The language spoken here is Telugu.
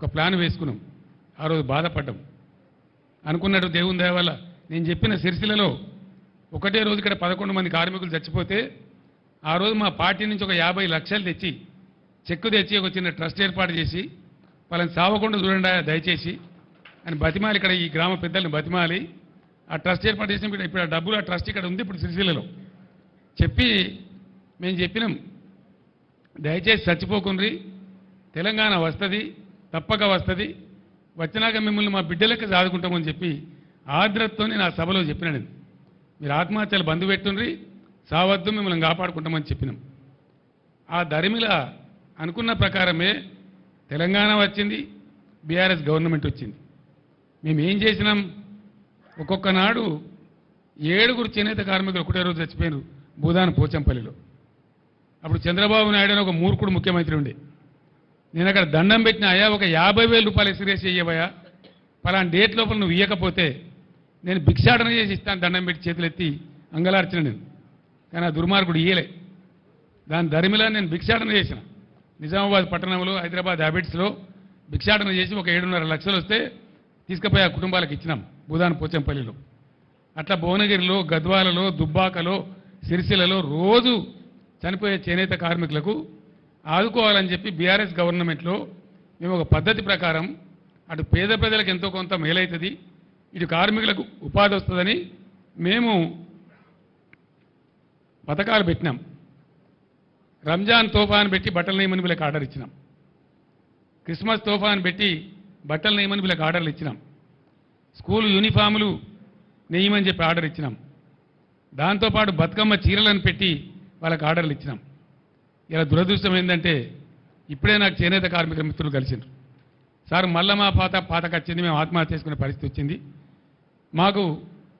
ఒక ప్లాన్ వేసుకున్నాం. ఆ రోజు బాధపడ్డాం. అనుకున్నట్టు దేవుని దయ వల్ల నేను చెప్పిన సిరిసిలలో ఒకటే రోజు ఇక్కడ పదకొండు మంది కార్మికులు చచ్చిపోతే ఆ రోజు మా పార్టీ నుంచి ఒక యాభై లక్షలు తెచ్చి చెక్కు తెచ్చి ఒక చిన్న ట్రస్ట్ ఏర్పాటు చేసి వాళ్ళని సావకుండా చూడండి దయచేసి అని బతిమాలి ఇక్కడ ఈ గ్రామ పెద్దల్ని బతిమాలి. ఆ ట్రస్ట్ ఏర్పాటు చేసిన ఇప్పుడు ఇప్పుడు ఆ డబ్బులు ఆ ట్రస్ట్ ఇక్కడ ఉంది ఇప్పుడు సిరిసిల్లలో. చెప్పి మేము చెప్పినాం దయచేసి చచ్చిపోకుండ్రి తెలంగాణ వస్తుంది తప్పక వస్తుంది. వచ్చినాక మిమ్మల్ని మా బిడ్డలకి సాదుకుంటామని చెప్పి ఆర్ద్రతతో నేను ఆ సభలో చెప్పినాను నేను. మీరు ఆత్మహత్యలు బంధు పెట్టుండ్రి సావద్దు మిమ్మల్ని కాపాడుకుంటామని చెప్పినాం. ఆ ధరిమిల అనుకున్న ప్రకారమే తెలంగాణ వచ్చింది బీఆర్ఎస్ గవర్నమెంట్ వచ్చింది. మేము ఏం చేసినాం? ఒక్కొక్క నాడు ఏడుగురు చేనేత కార్మికులు ఒకటే రోజు చచ్చిపోయారు భూదాన పోచంపల్లిలో. అప్పుడు చంద్రబాబు నాయుడు అని ఒక మూర్ఖుడు ముఖ్యమంత్రి ఉండే. నేను అక్కడ దండం పెట్టిన అయ్యా ఒక యాభై వేల రూపాయలు ఎసిరేసి ఇయ్యవయ్యా పలానా డేట్ లోపల నువ్వు ఇయ్యకపోతే నేను భిక్షాటన చేసి ఇస్తాను దండం పెట్టి చేతులెత్తి అంగలార్చిన నేను. కానీ ఆ దుర్మార్గుడు ఇయ్యలే. దాని ధరిమిలా నేను భిక్షాటన చేసిన. నిజామాబాద్ పట్టణంలో హైదరాబాద్ హ్యాబిట్స్లో భిక్షాటన చేసి ఒక ఏడున్నర లక్షలు వస్తే తీసుకుపోయి ఆ కుటుంబాలకు ఇచ్చినాం భూదాన్ పోచంపల్లిలో. అట్లా భువనగిరిలో గద్వాలలో దుబ్బాకలో సిరిసిల్లలో రోజు చనిపోయే చేనేత కార్మికులకు ఆదుకోవాలని చెప్పి బీఆర్ఎస్ గవర్నమెంట్లో మేము ఒక పద్ధతి ప్రకారం అటు పేద ప్రజలకు ఎంతో కొంత మేలవుతుంది ఇటు కార్మికులకు ఉపాధి వస్తుందని మేము పథకాలు పెట్టినాం. రంజాన్ తోఫాన్ పెట్టి బట్టలు నేయమని వీళ్ళకి ఆర్డర్ ఇచ్చినాం. క్రిస్మస్ తోఫాన్ పెట్టి బట్టలు నేయమని వీళ్ళకి ఆర్డర్లు ఇచ్చినాం. స్కూల్ యూనిఫాములు నెయ్యమని చెప్పి ఆర్డర్ ఇచ్చినాం. దాంతోపాటు బతుకమ్మ చీరలను పెట్టి వాళ్ళకి ఆర్డర్లు ఇచ్చినాం. ఇలా దురదృష్టం ఏంటంటే ఇప్పుడే నాకు చేనేత కార్మిక మిత్రులు కలిసిండ్రు. సార్ మళ్ళా మా పాత పాతకు వచ్చింది మేము ఆత్మహత్య చేసుకునే పరిస్థితి వచ్చింది. మాకు